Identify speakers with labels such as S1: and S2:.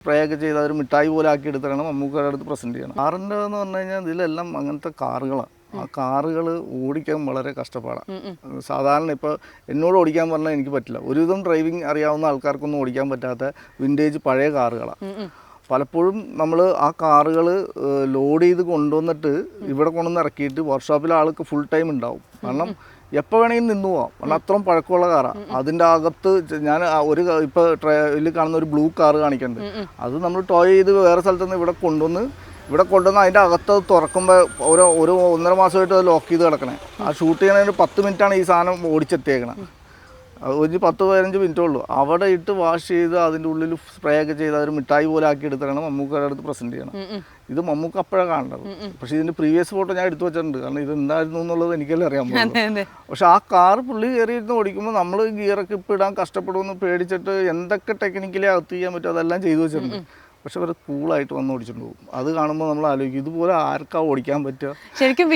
S1: Spray ഒക്കെ ചെയ്ത് അതൊരു മിഠായി പോലെ ആക്കി എടുത്തിട്ടാണ് മമ്മൂക്കയുടെ അടുത്ത് പ്രസന്റ് ചെയ്യണം കാറിന്റെ എന്ന് പറഞ്ഞു കഴിഞ്ഞാൽ ഇതിലെല്ലാം അങ്ങനത്തെ കാറുകളാണ്. ആ കാറുകൾ ഓടിക്കാൻ വളരെ കഷ്ടപ്പാടാണ് സാധാരണ ഇപ്പോൾ എന്നോട് ഓടിക്കാൻ പറഞ്ഞാൽ എനിക്ക് പറ്റില്ല. ഒരുവിധം ഡ്രൈവിംഗ് അറിയാവുന്ന ആൾക്കാർക്കൊന്നും ഓടിക്കാൻ പറ്റാത്ത വിന്റേജ് പഴയ കാറുകളാണ് പലപ്പോഴും നമ്മൾ ആ കാറുകൾ ലോഡ് ചെയ്ത് കൊണ്ടുവന്നിട്ട് ഇവിടെ കൊണ്ടുവന്ന് ഇറക്കിയിട്ട് വർക്ക്ഷോപ്പിൽ ആൾക്ക് ഫുൾ ടൈം ഉണ്ടാവും. കാരണം എപ്പോൾ വേണമെങ്കിലും നിന്ന് പോവാം. കാരണം അത്രയും പഴക്കമുള്ള കാറാണ് അതിന്റെ അകത്ത് ഞാൻ ഒരു ഇപ്പോൾ ട്രെയിൽ കാണുന്ന ഒരു ബ്ലൂ കാർ കാണിക്കുന്നുണ്ട് അത് നമ്മൾ ടോയ് ചെയ്ത് വേറെ സ്ഥലത്ത് നിന്ന് ഇവിടെ കൊണ്ടുവന്ന് ഇവിടെ കൊണ്ടുവന്ന് അതിന്റെ അകത്ത് അത് തുറക്കുമ്പോൾ ഒരു ഒരു ഒന്നര മാസമായിട്ട് അത് ലോക്ക് ചെയ്ത് കിടക്കണേ. ആ ഷൂട്ട് ചെയ്യണതിന് പത്ത് മിനിറ്റാണ് ഈ സാധനം ഓടിച്ചെത്തിയേക്കണേ. ഒരു പത്ത് പതിനഞ്ച് മിനിറ്റേ ഉള്ളൂ. അവിടെ ഇട്ട് വാഷ് ചെയ്ത് അതിന്റെ ഉള്ളിൽ സ്പ്രേ ഒക്കെ ചെയ്ത് അതൊരു മിഠായി പോലെ ആക്കി എടുത്തിട്ടാണ് മമ്മൂക്കയുടെ അടുത്ത് പ്രസന്റ് ചെയ്യണം ഇത് മമ്മൂക്ക അപ്പോഴാണ് കാണേണ്ടത് പക്ഷേ ഇതിന്റെ പ്രീവിയസ് ഫോട്ടോ ഞാൻ എടുത്തു വെച്ചിട്ടുണ്ട്. കാരണം ഇത് എന്തായിരുന്നു എന്നുള്ളത് എനിക്കല്ലേ അറിയാൻ
S2: അതെ
S1: പക്ഷെ ആ കാർ പുള്ളി കയറിയിരുന്ന് ഓടിക്കുമ്പോൾ നമ്മൾ ഗിയറൊക്കെ ഇപ്പം ഇടാൻ കഷ്ടപ്പെടുമെന്ന് പേടിച്ചിട്ട് എന്തൊക്കെ ടെക്നിക്കലി അകത്ത് ചെയ്യാൻ പറ്റും അതെല്ലാം ചെയ്തു വെച്ചിട്ടുണ്ട്. പക്ഷെ അവർ കൂളായിട്ട് വന്ന് ഓടിച്ചിട്ട് പോകും. അത് കാണുമ്പോൾ നമ്മൾ ആലോചിക്കും ഇതുപോലെ ആർക്കാ ഓടിക്കാൻ പറ്റുക?
S2: ശരിക്കും